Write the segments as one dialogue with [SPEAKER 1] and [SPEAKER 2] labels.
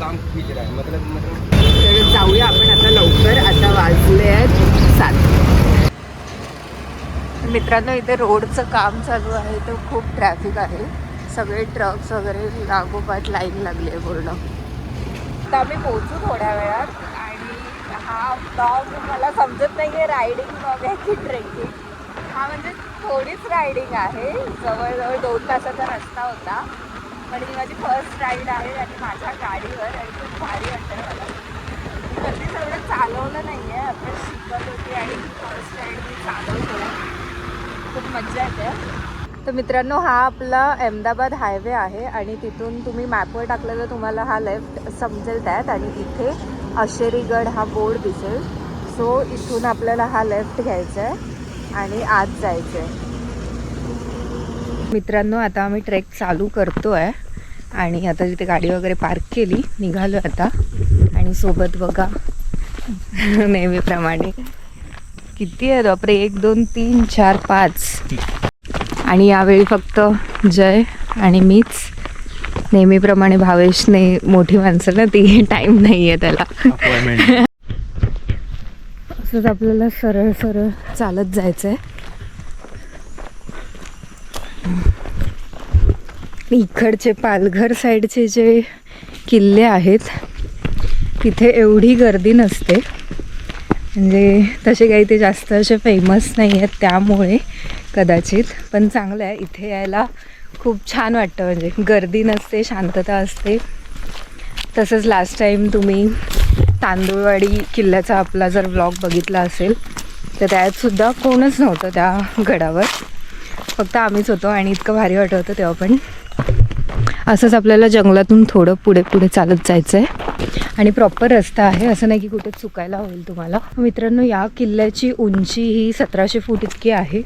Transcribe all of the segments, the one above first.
[SPEAKER 1] काम खींच रहा है मतलब मतलब
[SPEAKER 2] तर जाऊया आपण आता लवकर. आता वाजले आहेत सात. मित्रांनो इथे रोडचं काम चालू आहे. तर खूप ट्रॅफिक आहे. सगळे ट्रक्स वगैरे लागोपाठ लाईन लागली आहे पूर्ण. आता आम्ही पोहोचू थोड्या वेळात. आणि हा ब्लॉग मला समजत नाही आहे रायडिंग ब्लॉग आहे. की ट्रेकिंग हा म्हणजे थोडीच रायडिंग आहे. जवळजवळ दोन तासाचा रस्ता होता. म्हणजे ही माझी फर्स्ट राईड आहे आणि माझ्या गाडीवर आणि खूप भारी वाटतं मला. मी कधीच एवढं चालवलं नाही आहे आपण शिकत होती आणि फर्स्ट राईड मी चालवतो खूप मजा येते. तर मित्रांनो हा आपला अहमदाबाद हायवे आहे आणि तिथून तुम्ही मॅपवर टाकलं तर तुम्हाला हा लेफ्ट समजेल त्यात आणि इथे अशेरीगड हा बोर्ड दिसेल. सो इथून आपल्याला हा लेफ्ट घ्यायचा आहे आणि आत जायचं आहे मित्रांनो आता आम्ही ट्रेक चालू करतो आहे आणि आता तिथे गाडी वगैरे पार्क केली निघालो आता. आणि सोबत बघा नेहमीप्रमाणे. किती आहे बापरे एक दोन तीन चार पाच. आणि यावेळी फक्त जय आणि मीच. नेहमीप्रमाणे भावेशने मोठी माणसं ना ती टाईम नाही आहे त्याला असंच आपल्याला सरळ सरळ चालत जायचं आहे इकडचे पालघर साईडचे जे किल्ले आहेत तिथे एवढी गर्दी नसते. म्हणजे तसे काही ते जास्त असे फेमस नाही आहेत त्यामुळे कदाचित. पण चांगलं आहे इथे यायला खूप छान वाटतं. म्हणजे गर्दी नसते शांतता असते. तसंच लास्ट टाईम तुम्ही तांदूळवाडी किल्ल्याचा आपला जर ब्लॉग बघितला असेल तर त्यातसुद्धा कोणच नव्हतं त्या गडावर. फक्त आम्हीच होतो आणि इतकं भारी वाटत होतं तेव्हा पण. असंच आपल्याला जंगलातून थोडं पुढे पुढे चालत जायचं आहे आणि प्रॉपर रस्ता आहे असं नाही की कुठे चुकायला होईल तुम्हाला. मित्रांनो या किल्ल्याची उंची ही सतराशे फूट इतकी आहे.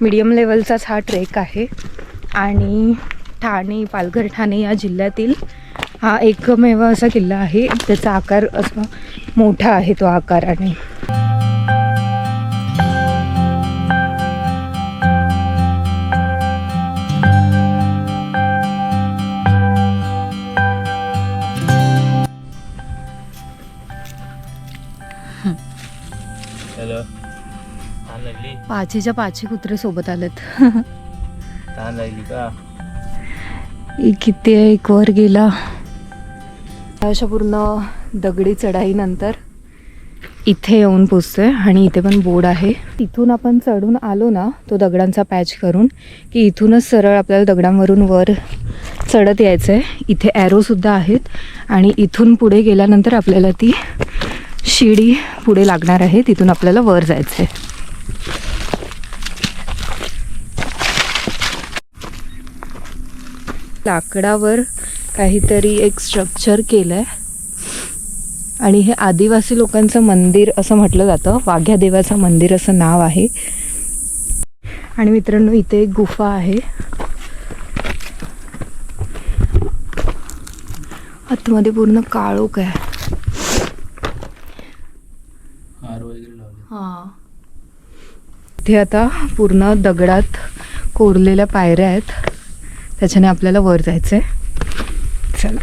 [SPEAKER 2] मीडियम लेवलचाच हा ट्रेक आहे. आणि ठाणे पालघर ठाणे या जिल्ह्यातील हा एकमेव असा किल्ला आहे. त्याचा आकार असा मोठा आहे तो आकाराने. पाचीच्या पाची कुत्रे सोबत आलेत. किती आहे? एक वर गेला. अशा पूर्ण दगडी चढाईनंतर इथे येऊन पोचतोय आणि इथे पण बोर्ड आहे. इथून आपण चढून आलो ना तो दगडांचा पॅच करून की इथूनच सरळ आपल्याला दगडांवरून वर चढत यायचं आहे इथे ॲरोसुद्धा आहेत आणि इथून पुढे गेल्यानंतर आपल्याला ती शिडी पुढे लागणार आहे. तिथून आपल्याला वर जायचं आहे लाकडावर काहीतरी एक स्ट्रक्चर केलं आहे आणि हे आदिवासी लोकांचं मंदिर असं म्हटलं जातं. वाघ्या देवाचं मंदिर असं नाव आहे. आणि मित्रांनो इथे एक गुफा आहे. आतमध्ये पूर्ण काळोख आहे. हां. इथे आता पूर्ण दगडात कोरलेल्या पायऱ्या आहेत. त्याच्याने आपल्याला वर जायचं आहे चला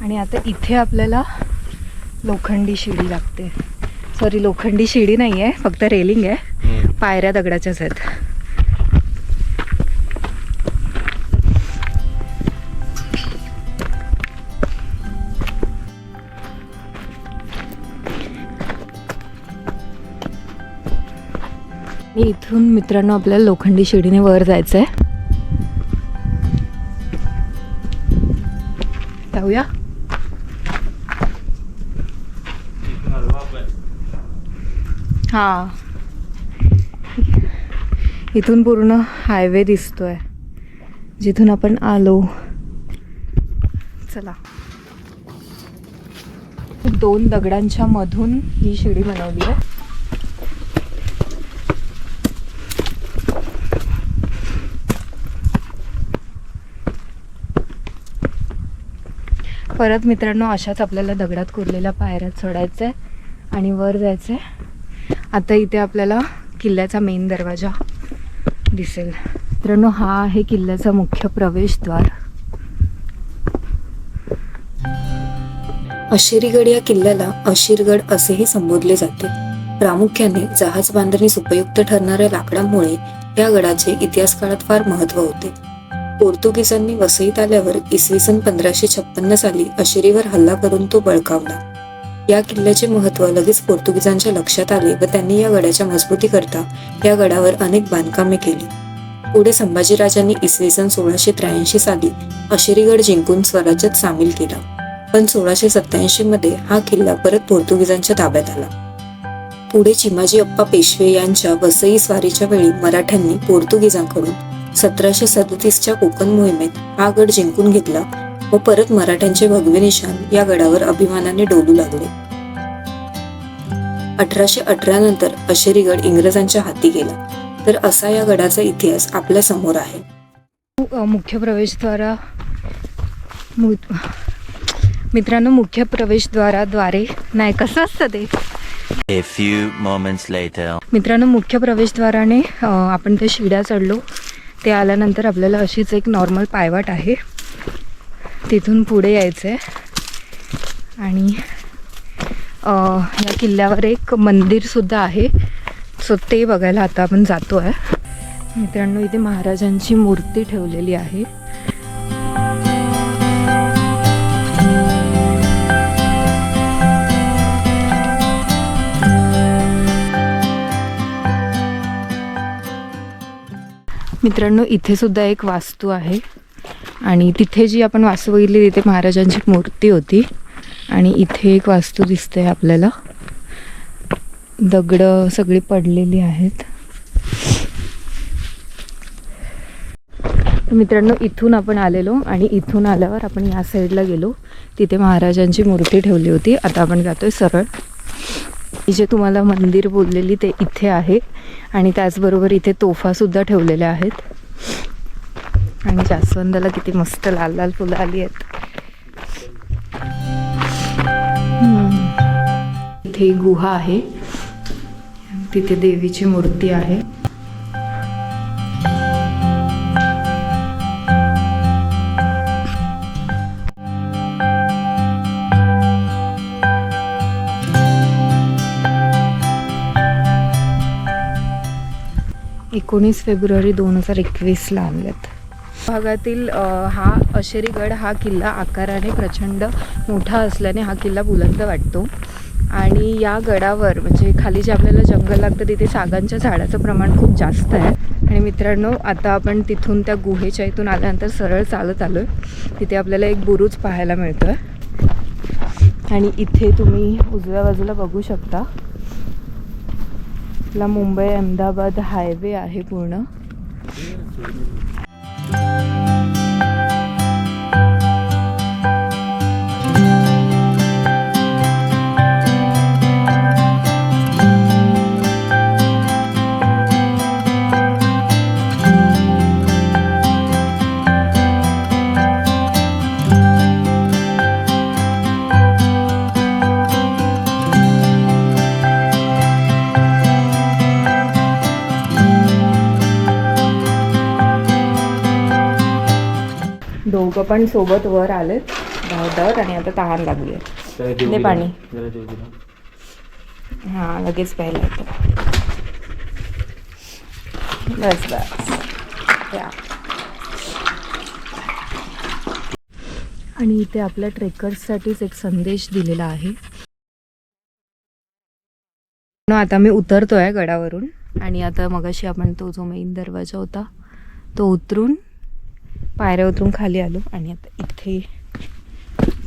[SPEAKER 2] आणि आता इथे आपल्याला लोखंडी शिडी लागते. सॉरी लोखंडी शिडी नाही आहे फक्त रेलिंग आहे. पायऱ्या दगडाच्याच आहेत. इथून मित्रांनो आपल्याला लोखंडी शिडीने वर जायचं आहे जाऊया? हा. इथून पूर्ण हायवे दिसतोय. जिथून आपण आलो. चला. दोन दगडांच्या मधून ही शिडी बनवली आहे. परत मित्रांनो अशाच आपल्याला दगडात कुरलेल्या पायऱ्या चढायचं आहे आणि वर जायचं आहे आता इथे आपल्याला किल्ल्याचा मेन दरवाजा दिसेल. मित्रांनो हा आहे किल्ल्याचा मुख्य प्रवेशद्वार.
[SPEAKER 3] अशिरीगड या किल्ल्याला अशीरगड असेही संबोधले जाते. प्रामुख्याने जहाज बांधणीस उपयुक्त ठरणाऱ्या लाकडामुळे या गडाचे इतिहास काळात फार महत्त्व होते. पोर्तुगीजांनी वसईत आल्यावर इसवी सन पंधराशे छप्पन्न साली अशिरीवर हल्ला करून तो बळकावला. या किल्ल्याचे महत्त्व लगेच पोर्तुगीजांच्या लक्षात आले व त्यांनी या गडाच्या मजबूतीकरता या गडावर अनेक बांधकामे केली. पुढे संभाजीराजांनी इसवी सन सोळाशे त्र्याऐंशी साली अशेरीगड जिंकून स्वराज्यात सामील केला. पण सोळाशे सत्याऐंशी मध्ये हा किल्ला परत पोर्तुगीजांच्या ताब्यात आला. पुढे चिमाजी अप्पा पेशवे यांच्या वसई स्वारीच्या वेळी मराठ्यांनी पोर्तुगीजांकडून सतराशे सदतीसच्या कोकण मोहिमेत हा गड जिंकून घेतला व परत मराठ्यांचे भगवे निशाण या गडावर अभिमानाने डोलू लागले. अठराशे अठरा नंतर अशेरीगड इंग्रजांच्या हाती गेला. तर असा या गडाचा इतिहास आपल्यासमोर आहे.
[SPEAKER 2] मुख्य प्रवेशद्वारा मित्रांनो मुख्य प्रवेशद्वाराद्वारे नाही कसं असतं ते?
[SPEAKER 4] A few moments later.
[SPEAKER 2] मित्रांनो मुख्य प्रवेशद्वाराने आपण त्या शिड्या चढलो. ते आल्यानंतर आपल्याला अशीच एक नॉर्मल पायवाट आहे. तिथून पुढे यायचं आहे आणि या किल्ल्यावर एक मंदिरसुद्धा आहे. सो ते बघायला आता आपण जातो आहे मित्रांनो इथे महाराजांची मूर्ती ठेवलेली आहे. मित्रांनो इथे सुद्धा एक वास्तू आहे. आणि तिथे जी आपण वास्तू बघितली तिथे महाराजांची मूर्ती होती. आणि इथे एक वास्तू दिसते आपल्याला. दगडं सगळी पडलेली आहेत. मित्रांनो इथून आपण आलेलो आणि इथून आल्यावर आपण या साईडला गेलो. तिथे महाराजांची मूर्ती ठेवली होती. आता आपण जातोय सरळ. जे तुम्हाला मंदिर बोललेली ते इथे आहे. आणि त्याचबरोबर इथे तोफासुद्धा ठेवलेल्या आहेत. आणि जास्वंदाला किती मस्त लाल लाल फुलं आली आहेत. इथे गुहा आहे. तिथे देवीची मूर्ती आहे. एकोणीस फेब्रुवारी दोन हजार एकवीसला आणल्यात. भागातील हा अशेरीगड हा किल्ला आकाराने प्रचंड मोठा असल्याने हा किल्ला बुलंद वाटतो. आणि या गडावर म्हणजे खाली जे आपल्याला जंगल लागतं तिथे सागांच्या झाडाचं प्रमाण खूप जास्त आहे. आणि मित्रांनो आता आपण तिथून त्या गुहेच्या इथून आल्यानंतर सरळ चालत आलो आहे तिथे आपल्याला एक बुरुज पाहायला मिळतो आहे आणि इथे तुम्ही उजव्या बाजूला बघू शकता. आपला मुंबई अहमदाबाद हायवे आहे पूर्ण. Música दोघं पण सोबत वर आलेत. धावधावत आणि आता तहान लागली आहे दे पाणी. हां लगेच प्यायला येतं. बस बस. या. आणि इथे आपल्या ट्रेकर्ससाठीच एक संदेश दिलेला आहे. आता मी उतरतोय गडावरून. आणि आता मगाशी आपण तो जो मेन दरवाजा होता तो उतरून पायऱ्या उतरून खाली आलो आणि आता इथे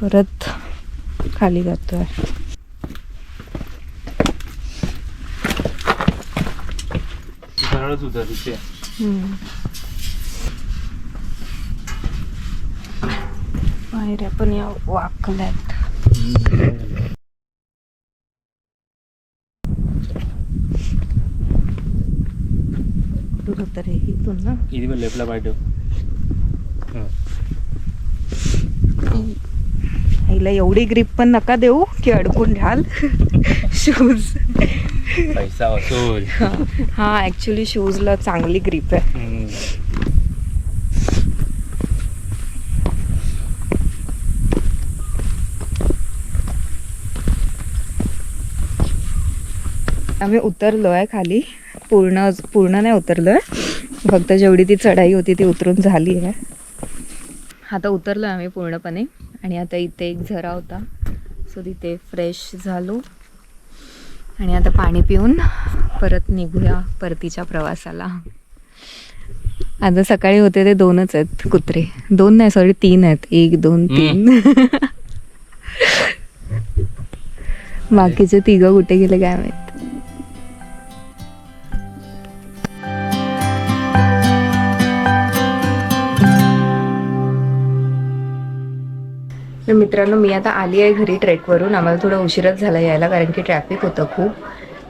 [SPEAKER 2] परत खाली
[SPEAKER 1] तिथे.
[SPEAKER 2] हम्म. पायऱ्या पण या वाकल्यात. कुठून होतं रे इथून ना.
[SPEAKER 1] लेफ्टला पाय
[SPEAKER 2] हिला एवढी ग्रीप पण नका देऊ की अडकून घ्याल. शूज
[SPEAKER 1] पैसा वसूल.
[SPEAKER 2] हा ॲक्च्युली शूजला चांगली ग्रीप आहे. आम्ही उतरलो आहे खाली. पूर्ण पूर्ण नाही उतरलो आहे फक्त जेवढी ती चढाई होती ती उतरून झाली आहे. आता उतरलो आम्ही पूर्णपणे आणि आता इथे एक झरा होता. सो तिथे फ्रेश झालो. आणि आता पाणी पिऊन परत निघूया परतीच्या प्रवासाला. आता सकाळी होते ते दोनच आहेत कुत्रे. दोन नाही सॉरी तीन आहेत. एक दोन तीन. बाकीचे तिघं कुठे गेले काय माहीत? तर मित्रांनो मी आता आली आहे घरी ट्रेकवरून. आम्हाला थोडं उशीरच झाला यायला कारण की ट्रॅफिक होतं खूप.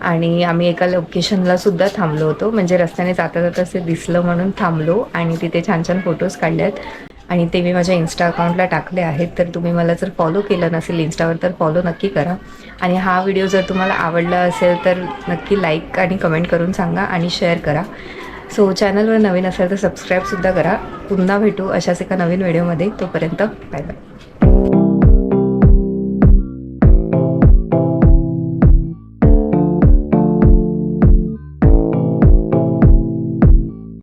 [SPEAKER 2] आणि आम्ही एका लोकेशनला सुद्धा थांबलो होतो. म्हणजे रस्त्याने जाता जाता असे दिसलं म्हणून थांबलो आणि तिथे छान छान फोटोज काढले आहेत आणि ते मी माझ्या इन्स्टा अकाउंटला टाकले आहेत. तर तुम्ही मला जर फॉलो केलं नसेल इन्स्टावर तर फॉलो नक्की करा. आणि हा व्हिडिओ जर तुम्हाला आवडला असेल तर नक्की लाईक आणि कमेंट करून सांगा आणि शेअर करा. सो चॅनलवर नवीन असेल तर सबस्क्राईबसुद्धा करा. पुन्हा भेटू अशाच एका नवीन व्हिडिओमध्ये तोपर्यंत बाय बाय